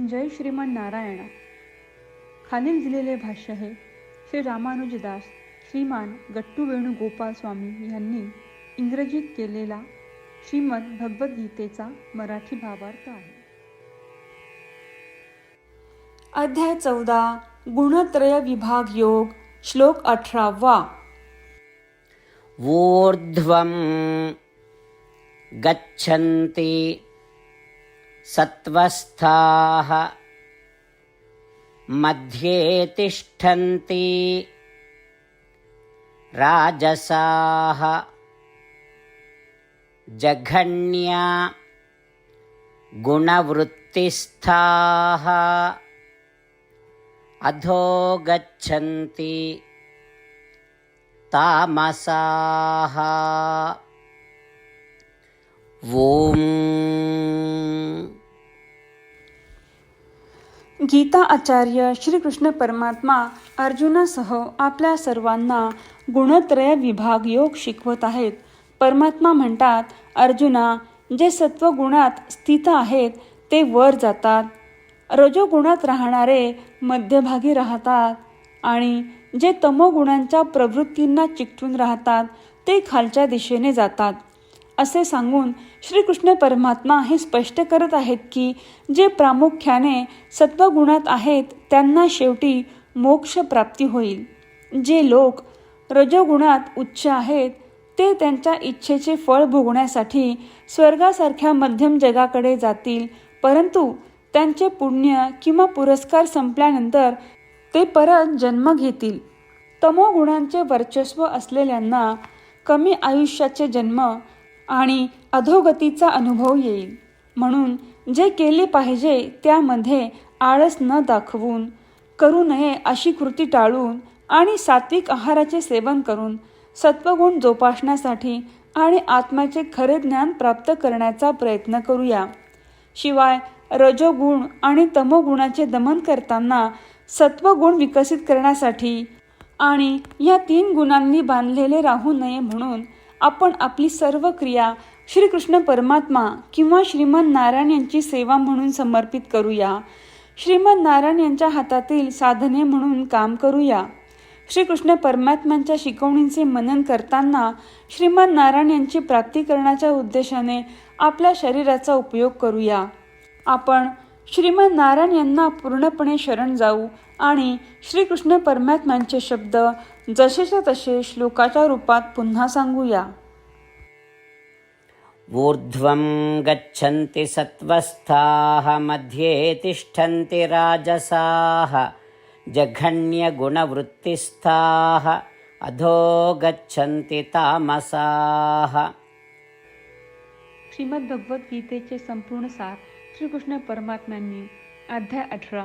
जय श्रीमन नारायणा. खालील दिलेले भाष्य हे श्री रामानुजदास श्रीमान गट्टू वेणुगोपाल स्वामी यांनी इंग्रजीत केलेला श्रीमद भगवद्गीतेचा मराठी भावार्थ आहे. अध्याय चौदा गुणत्रय विभाग योग श्लोक अठरावा. ऊर्ध्वं गच्छन्ति सत्त्वस्थाः मध्ये तिष्ठन्ति राजसाः जघन्या गुणवृत्तिस्थाः अधो गच्छन्ति तामसाः ॐ गीता आचार्य श्रीकृष्ण परमात्मा अर्जुनासह आपल्या सर्वांना गुणत्रय विभाग योग शिकवत आहेत. परमात्मा म्हणतात अर्जुना जे सत्वगुणात स्थित आहेत ते वर जातात. रजोगुणात राहणारे मध्यभागी राहतात आणि जे तमोगुणांच्या प्रवृत्तींना चिकटून राहतात ते खालच्या दिशेने जातात. असे सांगून श्रीकृष्ण परमात्मा हे स्पष्ट करत आहेत की जे प्रामुख्याने सत्वगुणात आहेत त्यांना शेवटी मोक्ष प्राप्ती होईल. जे लोक रजोगुणात उच्च आहेत ते त्यांच्या इच्छेचे फळ भोगण्यासाठी स्वर्गासारख्या मध्यम जगाकडे जातील परंतु त्यांचे पुण्य किंवा पुरस्कार संपल्यानंतर ते परत जन्म घेतील. तमोगुणांचे वर्चस्व असलेल्यांना कमी आयुष्याचे जन्म आणि अधोगतीचा अनुभव येईल. म्हणून जे केले पाहिजे त्यामध्ये आळस न दाखवून करू नये अशी कृती टाळून आणि सात्विक आहाराचे सेवन करून सत्वगुण जोपासण्यासाठी आणि आत्म्याचे खरे ज्ञान प्राप्त करण्याचा प्रयत्न करूया. शिवाय रजोगुण आणि तमोगुणाचे दमन करताना सत्वगुण विकसित करण्यासाठी आणि या तीन गुणांनी बांधलेले राहू नये म्हणून आपण आपली सर्व क्रिया श्रीकृष्ण परमात्मा किंवा श्रीमन नारायण यांची सेवा म्हणून समर्पित करूया. श्रीमन नारायण यांच्या हातातील साधने म्हणून काम करूया. श्रीकृष्ण परमात्म्यांच्या शिकवणींचे मनन करताना श्रीमन नारायण यांची प्राप्ती करण्याच्या उद्देशाने आपल्या शरीराचा उपयोग करूया. आपण श्रीमन नारायण यांना पूर्णपणे शरण जाऊ आणि श्रीकृष्ण परमात्म्यांचे शब्द जसेच्या तसे श्लोकाच्या रूपात पुन्हा सांगूया. ऊर्ध्वं गच्छन्ति सत्त्वस्थाः मध्ये तिष्ठन्ति राजसाः जघन्यगुणवृत्तिस्थाः अधो गच्छन्ति तामसाः। श्रीमद भगवद्गीतेचे संपूर्ण सार श्रीकृष्ण परमात्म्यांनी अध्याय अठरा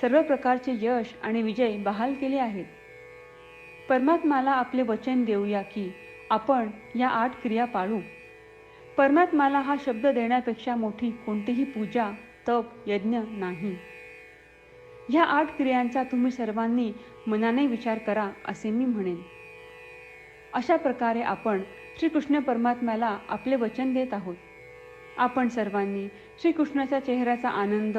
सर्व प्रकारचे यश आणि विजय बहाल केले आहेत. परमात्माला आपले वचन देऊया की आपण या आठ क्रिया पाळू. परमात्माला हा शब्द देण्यापेक्षा मोठी कोणतीही पूजा तप यज्ञ नाही. ह्या आठ क्रियांचा तुम्ही सर्वांनी मनाने विचार करा असे मी म्हणेन. अशा प्रकारे आपण श्रीकृष्ण परमात्म्याला आपले वचन देत आहोत. आपण सर्वांनी श्रीकृष्णाच्या चेहऱ्याचा आनंद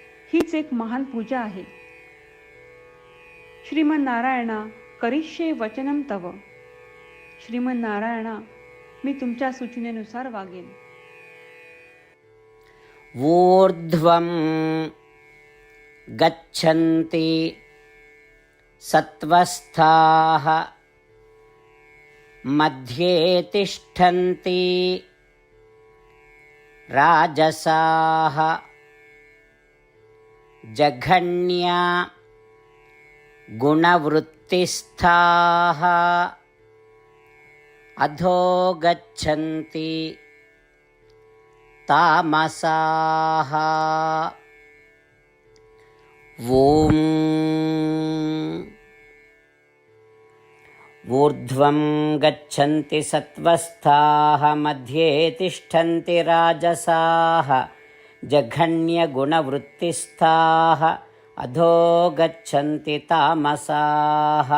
हीच एक महान पूजा आहे. श्रीमन नारायणा करिष्ये वचनम तव. श्रीमन नारायणा मी तुमच्या सूचनेनुसार वागेन. ऊर्ध्वं गच्छन्ति सत्त्वस्थाः मध्ये तिष्ठन्ति राजसाः। जघन्या गुणवृत्तिस्थाः अधो गच्छन्ति तामसाः। ॐ ऊर्ध्वं गच्छन्ति सत्त्वस्थाः मध्ये तिष्ठन्ति राजसाः। जघन्यगुणवृत्तिस्थाः अधो गच्छन्ति तामसाः।